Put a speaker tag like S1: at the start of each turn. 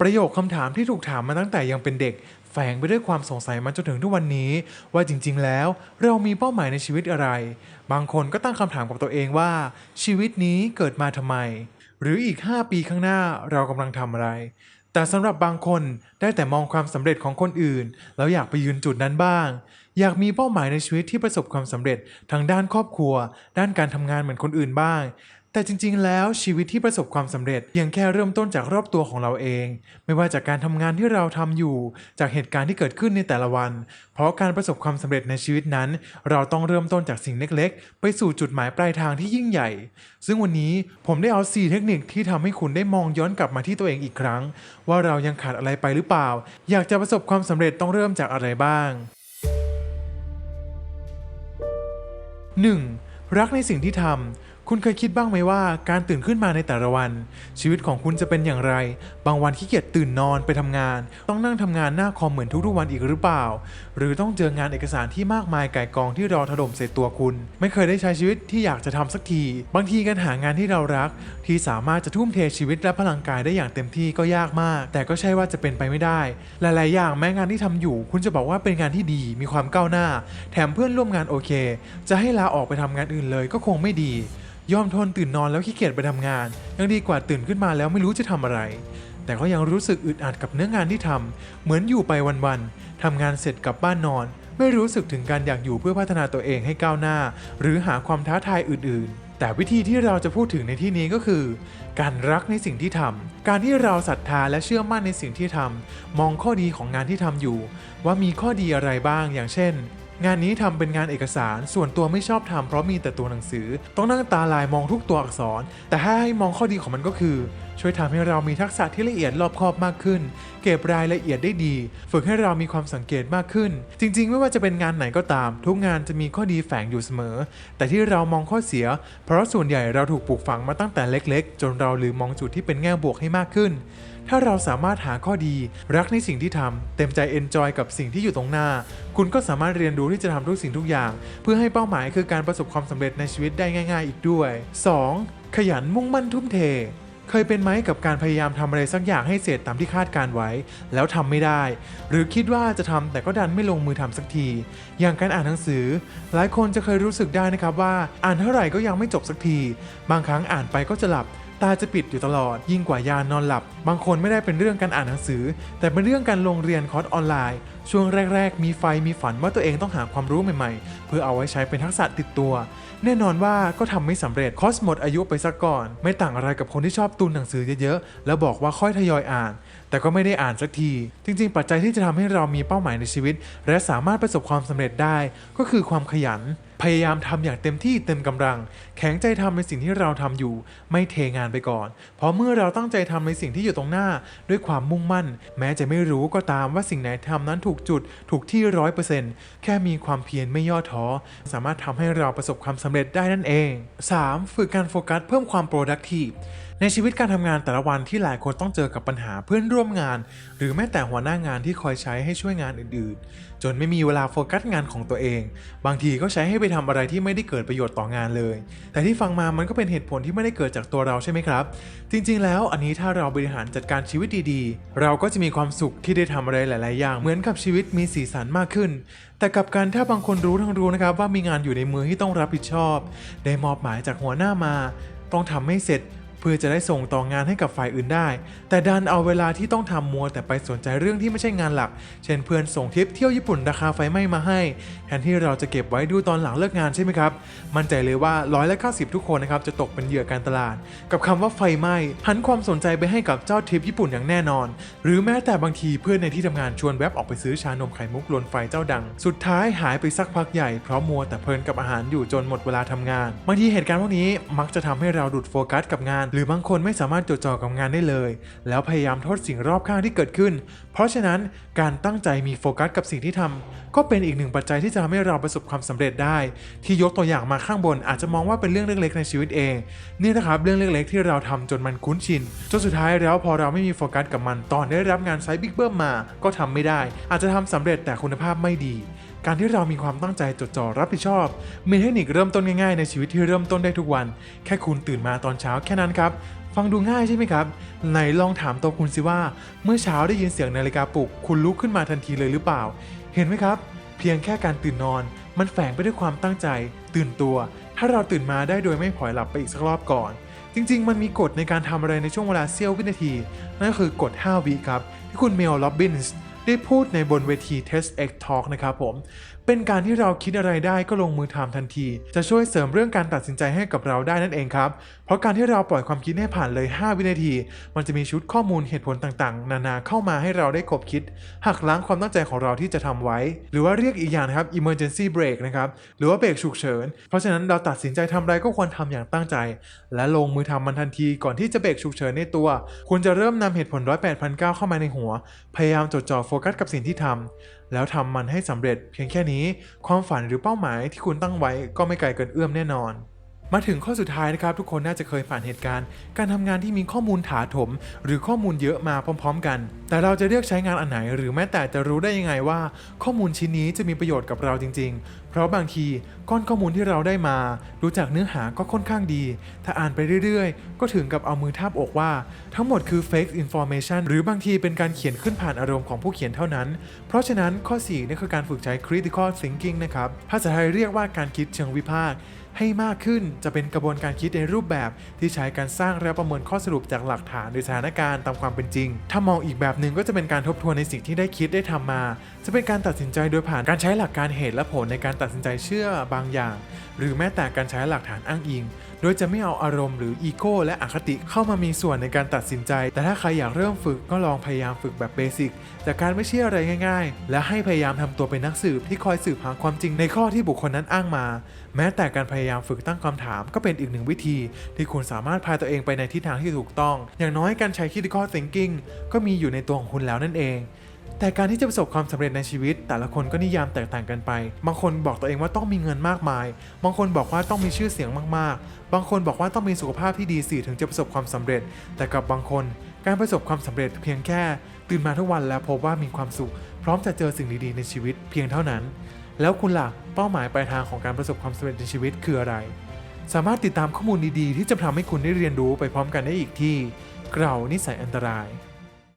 S1: ประโยคคำถามที่ถูกถามมาตั้งแต่ยังเป็นเด็ก แฝงไปด้วยความสงสัยมาจนถึงทุกวันนี้ ว่าจริง ๆ แล้ว เรามีเป้าหมายในชีวิตอะไร บางคนก็ตั้งคำถามกับตัวเองว่า ชีวิตนี้เกิดมาทำไม หรืออีก 5 ปีข้างหน้าเรากำลังทำอะไร แต่สำหรับบางคนได้แต่มองความสำเร็จของคนอื่น แล้วอยากไปยืนจุดนั้นบ้าง อยากมีเป้าหมายในชีวิตที่ประสบความสำเร็จทางด้านครอบครัว ด้านการทำงานเหมือนคนอื่นบ้าง แต่จริงๆ แล้วชีวิตที่ประสบความสำเร็จเพียงแค่เริ่มต้นจากรอบตัวของเราเอง ไม่ว่าจากการทำงานที่เราทำอยู่ จากเหตุการณ์ที่เกิดขึ้นในแต่ละวัน เพราะการประสบความสำเร็จในชีวิตนั้น เราต้องเริ่มต้นจากสิ่งเล็กๆ ไปสู่จุดหมายปลายทางที่ยิ่งใหญ่ ซึ่งวันนี้ผมได้เอา 4 เทคนิคที่ทำให้คุณได้มองย้อนกลับมาที่ตัวเองอีกครั้ง ว่าเรายังขาดอะไรไปหรือเปล่า อยากจะประสบความสำเร็จต้องเริ่มจากอะไรบ้าง 1. รักในสิ่งที่ทำ คุณเคยคิดบ้างไหมว่าการตื่นขึ้นมาในแต่ละวัน ชีวิตของคุณจะเป็นอย่างไร บางวันขี้เกียจตื่นนอนไปทำงาน ต้องนั่งทำงานหน้าคอมเหมือนทุกๆวันอีกหรือเปล่า หรือต้องเจองานเอกสารที่มากมายไก่กองที่รอถล่มใส่ตัวคุณ ไม่เคยได้ใช้ชีวิตที่อยากจะทำสักที บางทีการหางานที่เรารัก ที่สามารถจะทุ่มเทชีวิตและพลังกายได้อย่างเต็มที่ก็ยากมาก แต่ก็ใช่ว่าจะเป็นไปไม่ได้ หลายๆ อย่างแม้งานที่ทำอยู่ คุณจะบอกว่าเป็นงานที่ดี มีความก้าวหน้า แถมเพื่อนร่วมงานโอเค จะให้ลาออกไปทำงานอื่นเลยก็คงไม่ดี ยอมทนตื่นนอนแล้วขี้เกียจไปทำงาน ยังดีกว่าตื่นขึ้นมาแล้วไม่รู้จะทำอะไร แต่ก็ยังรู้สึกอึดอัดกับเนื้องานที่ทำเหมือนอยู่ไปวันๆทำงานเสร็จกลับบ้านนอน ไม่รู้สึกถึงการอยากอยู่เพื่อพัฒนาตัวเองให้ก้าวหน้า หรือหาความท้าทายอื่น ๆแต่วิธีที่เราจะพูดถึงในที่นี้ก็คือ การรักในสิ่งที่ทำ การที่เราศรัทธาและเชื่อมั่นในสิ่งที่ทำ มองข้อดีของงานที่ทำอยู่ ว่ามีข้อดีอะไรบ้าง อย่างเช่น งานนี้ทำเป็นงานเอกสาร ส่วนตัวไม่ชอบทำเพราะมีแต่ตัวหนังสือ ต้องนั่งตาลายมองทุกตัวอักษร แต่ถ้าให้มองข้อดีของมันก็คือ ช่วยทำให้เรามีทักษะที่ละเอียดรอบคอบมากขึ้น เก็บรายละเอียดได้ดี ฝึกให้เรามีความสังเกตมากขึ้น จริง ๆ ไม่ว่าจะเป็นงานไหนก็ตาม ทุกงานจะมีข้อดีแฝงอยู่เสมอ แต่ที่เรามองข้อเสีย เพราะส่วนใหญ่เราถูกปลูกฝังมาตั้งแต่เล็ก ๆ จนเราลืมมองจุดที่เป็นแง่บวกให้มากขึ้น ถ้าเราสามารถหาข้อดี รักในสิ่งที่ทำเต็มใจเอนจอยกับสิ่งที่อยู่ตรงหน้า คุณก็สามารถเรียนรู้ที่จะทำทุกสิ่งทุกอย่าง เพื่อให้เป้าหมายคือการประสบความสำเร็จในชีวิตได้ง่าย ๆ อีกด้วย 2. ขยันมุ่งมั่นทุ่มเท เคยเป็นไหมกับการพยายามทำอะไรสักอย่างให้เสร็จตามที่คาดการไว้ แล้วทำไม่ได้ หรือคิดว่าจะทำแต่ก็ดันไม่ลงมือทำสักที อย่างการอ่านหนังสือ หลายคนจะเคยรู้สึกได้นะครับว่า อ่านเท่าไหร่ก็ยังไม่จบสักที บางครั้งอ่านไปก็จะหลับตาจะปิดอยู่ตลอด ยิ่งกว่ายานนอนหลับ บางคนไม่ได้เป็นเรื่องการอ่านหนังสือ แต่เป็นเรื่องการลงเรียนคอร์สออนไลน์ช่วงแรก ๆ มีไฟมีฝันว่าตัวเองต้องหาความรู้ใหม่ๆ เพื่อเอาไว้ใช้เป็นทักษะติดตัว แน่นอนว่าก็ทำไม่สำเร็จคอสหมดอายุไปซะก่อน ไม่ต่างอะไรกับคนที่ชอบตุนหนังสือเยอะๆ แล้วบอกว่าค่อยทยอยอ่าน แต่ก็ไม่ได้อ่านสักที จริง ๆ ปัจจัยที่จะทำให้เรามีเป้าหมายในชีวิต และสามารถประสบความสำเร็จได้ ก็คือความขยัน พยายามทำอย่างเต็มที่เต็มกำลัง แข็งใจทำในสิ่งที่เราทำอยู่ ไม่เทงานไปก่อน เพราะเมื่อเราตั้งใจทำในสิ่งที่อยู่ตรงหน้า ด้วยความมุ่งมั่น แม้จะไม่รู้ก็ตามว่าสิ่งไหนทำนั้นถูกูกจุดถูกที่ร้อยเปอร์เซ็นต์แค่มีความเพียรไม่ย่อท้อ สามารถทำให้เราประสบความสำเร็จได้นั่นเอง 3. ฝึกการโฟกัสเพิ่มความ productive ในชีวิตการทำงานแต่ละวันที่หลายคนต้องเจอกับปัญหาเพื่อนร่วมงาน หรือแม้แต่หัวหน้างานที่คอยใช้ให้ช่วยงานอื่นๆ จนไม่มีเวลาโฟกัสงานของตัวเอง บางทีก็ใช้ให้ไปทำอะไรที่ไม่ได้เกิดประโยชน์ต่องานเลย แต่ที่ฟังมามันก็เป็นเหตุผลที่ไม่ได้เกิดจากตัวเราใช่ไหมครับ จริงๆ แล้วอันนี้ถ้าเราบริหารจัดการชีวิตดีๆ เราก็จะมีความสุขที่ได้ทำอะไรหลาย ๆ อย่าง เหมือนกับชีวิตมีสีสันมากขึ้น แต่กับการถ้าบางคนรู้ทั้งรู้นะครับว่ามีงานอยู่ในมือที่ต้องรับผิดชอบ ได้มอบหมายจากหัวหน้ามา ต้องทำให้เสร็จ เพื่อจะได้ส่งต่องานให้กับฝ่ายอื่นได้ แต่ดันเอาเวลาที่ต้องทำมัวแต่ไปสนใจเรื่องที่ไม่ใช่งานหลัก เช่นเพื่อนส่งทริปเที่ยวญี่ปุ่นราคาไฟไหม้มาให้ แทนที่เราจะเก็บไว้ดูตอนหลังเลิกงานใช่ไหมครับ มั่นใจเลยว่าร้อยละ90 ทุกคนนะครับจะตกเป็นเหยื่อการตลาด กับคำว่าไฟไหม้หันความสนใจไปให้กับเจ้าทริปญี่ปุ่นอย่างแน่นอน หรือแม้แต่บางทีเพื่อนในที่ทำงานชวนแวบออกไปซื้อชานมไข่มุกลนไฟเจ้าดัง สุดท้ายหายไปสักพักใหญ่เพราะมัวแต่เพลินกับอาหารอยู่จนหมดเวลาทำงานบางทีเหตุการณ์พวกนี้มักจะทำให้เราดุดโฟกัสกับงานหรือบางคนไม่สามารถจดจ่อกับงานได้เลย แล้วพยายามโทษสิ่งรอบข้างที่เกิดขึ้น เพราะฉะนั้นการตั้งใจมีโฟกัสกับสิ่งที่ทำก็เป็นอีกหนึ่งปัจจัยที่จะทำให้เราประสบความสำเร็จได้ ที่ยกตัวอย่างมาข้างบนอาจจะมองว่าเป็นเรื่องเล็กๆ ในชีวิตเอง นี่นะครับเรื่องเล็กๆ ที่เราทำจนมันคุ้นชินจนสุดท้ายแล้วพอเราไม่มีโฟกัสกับมันตอนได้รับงานไซต์บิ๊กเบิ้มมา ก็ทำไม่ได้ อาจจะทำสำเร็จแต่คุณภาพไม่ดี การที่เรามีความตั้งใจจดจ่อรับผิดชอบ มีเทคนิคเริ่มต้นง่ายๆในชีวิตที่เริ่มต้นได้ทุกวัน แค่คุณตื่นมาตอนเช้าแค่นั้นครับฟังดูง่ายใช่ไหมครับ ไหนลองถามตัวคุณสิว่า เมื่อเช้าได้ยินเสียงนาฬิกาปลุก คุณลุกขึ้นมาทันทีเลยหรือเปล่า เห็นไหมครับ เพียงแค่การตื่นนอน มันแฝงไปด้วยความตั้งใจ ตื่นตัว ถ้าเราตื่นมาได้โดยไม่ผลอยหลับไปอีกสักรอบก่อน จริง ๆ มันมีกฎในการทำอะไรในช่วงเวลาเสี้ยววินาที นั่นก็คือกฎ 5 วิครับ ที่คุณเมลล็อบบินส์ ได้พูดในบนเวที Test X Talk นะครับผมเป็นการที่เราคิดอะไรได้ก็ลงมือทำทันที จะช่วยเสริมเรื่องการตัดสินใจให้กับเราได้นั่นเองครับ เพราะการที่เราปล่อยความคิดให้ผ่านเลย 5 วินาที มันจะมีชุดข้อมูลเหตุผลต่างๆ นานาเข้ามาให้เราได้คบคิด หักล้างความตั้งใจของเราที่จะทำไว้ หรือว่าเรียกอีกอย่างนะครับ emergency break นะครับ หรือว่าเบรกฉุกเฉิน เพราะฉะนั้นเราตัดสินใจทำอะไรก็ควรทำอย่างตั้งใจ และลงมือทำมันทันที ก่อนที่จะเบรกฉุกเฉินในตัว คุณจะเริ่มนำเหตุผลร้อยแปดพันเก้าเข้ามาในหัว พยายามจดจ่อโฟกัสกับสิ่งที่ทำ แล้วทำมันให้สำเร็จเพียงแค่นี้ ความฝันหรือเป้าหมายที่คุณตั้งไว้ก็ไม่ไกลเกินเอื้อมแน่นอน มาถึงข้อสุดท้ายนะครับ ทุกคนน่าจะเคยผ่านเหตุการณ์ การทำงานที่มีข้อมูลถาถม หรือข้อมูลเยอะมาพร้อม ๆ กัน แต่เราจะเลือกใช้งานอันไหน หรือแม้แต่จะรู้ได้ยังไงว่า ข้อมูลชิ้นนี้จะมีประโยชน์กับเราจริง ๆเพราะบางทีก้อนข้อมูลที่เราได้มา ดูจากเนื้อหาก็ค่อนข้างดี ถ้าอ่านไปเรื่อยๆ ก็ถึงกับเอามือทาบอกว่า ทั้งหมดคือ fake information หรือบางทีเป็นการเขียนขึ้นผ่านอารมณ์ของผู้เขียนเท่านั้น เพราะฉะนั้นข้อ4นี่คือการฝึกใช้ critical thinking นะครับ ภาษาไทยเรียกว่าการคิดเชิงวิพากษ์ให้มากขึ้นจะเป็นกระบวนการคิดในรูปแบบที่ใช้การสร้างและประเมินข้อสรุปจากหลักฐานหรือสถานการณ์ตามความเป็นจริง ถ้ามองอีกแบบหนึ่งก็จะเป็นการทบทวนในสิ่งที่ได้คิดได้ทำมา จะเป็นการตัดสินใจโดยผ่านการใช้หลักการเหตุและผลในการตัดสินใจเชื่อบางอย่าง หรือแม้แต่การใช้หลักฐานอ้างอิง โดยจะไม่เอาอารมณ์หรืออีโก้และอคติเข้ามามีส่วนในการตัดสินใจ แต่ถ้าใครอยากเริ่มฝึกก็ลองพยายามฝึกแบบเบสิกจากการไม่เชื่ออะไรง่าย ๆ และให้พยายามทำตัวเป็นนักสืบที่คอยสืบหาความจริงในข้อที่บุคคลนั้นอ้างมา แม้แต่การพยายามฝึกตั้งคำถามก็เป็นอีกหนึ่งวิธี ที่คุณสามารถพาตัวเองไปในทิศทางที่ถูกต้อง อย่างน้อยการใช้ critical thinking ก็มีอยู่ในตัวของคุณแล้วนั่นเอง แต่การที่จะประสบความสำเร็จในชีวิต แต่ละคนก็นิยามแตกต่างกันไป บางคนบอกตัวเองว่าต้องมีเงินมากมาย บางคนบอกว่าต้องมีชื่อเสียงมากๆ บางคนบอกว่าต้องมีสุขภาพที่ดีสิถึงจะประสบความสำเร็จ แต่กับบางคน การประสบความสำเร็จเพียงแค่ตื่นมาทุกวันแล้วพบว่ามีความสุข พร้อมจะเจอสิ่งดีๆในชีวิตเพียงเท่านั้น แล้วคุณล่ะเป้าหมายปลายทางของการประสบความสำเร็จในชีวิตคืออะไร สามารถติดตามข้อมูลดีๆ ที่จะทำให้คุณได้เรียนรู้ไปพร้อมกันได้อีกที่เกรานิสัยอันตราย